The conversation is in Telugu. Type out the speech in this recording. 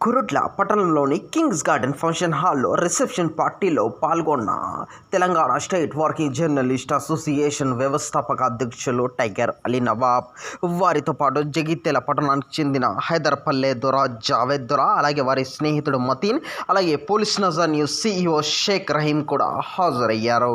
కురుట్ల పట్టణంలోని కింగ్స్ గార్డెన్ ఫంక్షన్ హాల్లో రిసెప్షన్ పార్టీలో పాల్గొన్న Telangana state working journalist association వ్యవస్థాపక అధ్యక్షులు టైగర్ అలీ నవాబ్. వారితో పాటు జగిత్యాల పట్టణానికి చెందిన హైదర్పల్లె దొర జావేద్ దొర అలాగే వారి స్నేహితుడు మతీన్ అలాగే police Nazar news CEO Sheikh Raheem కూడా హాజరయ్యారు.